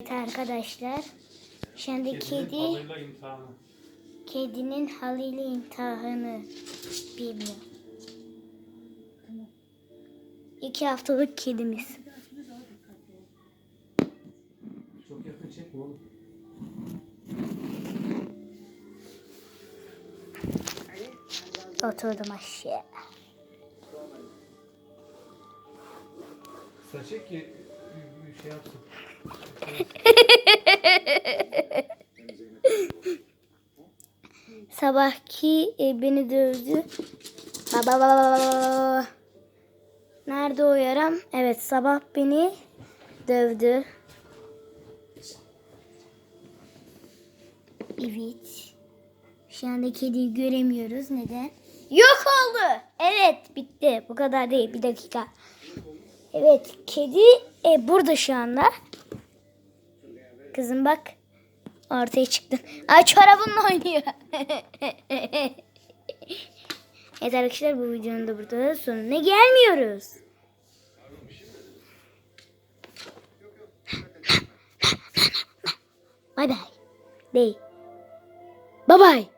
Evet arkadaşlar. Şimdi kedi kedinin halıyla imtihanı bilmiyor. İki haftalık kedimiz. Çok yakın çekme oğlum. Oturdum aşağı. Saçı ki şey yapsın. Sabahki e, beni dövdü. Baba. Nerede o yaram? Evet sabah beni dövdü. Evet. Şu anda kediyi göremiyoruz. Neden? Yok oldu. Evet bitti. Bu kadar değil. Bir dakika. Evet kedi e, burada şu anda. Kızım bak. Ortaya çıktın. Ay çorabınla oynuyor. evet arkadaşlar bu videonun da burada sonuna gelmiyoruz. Bay bay. Değil. Bay bay.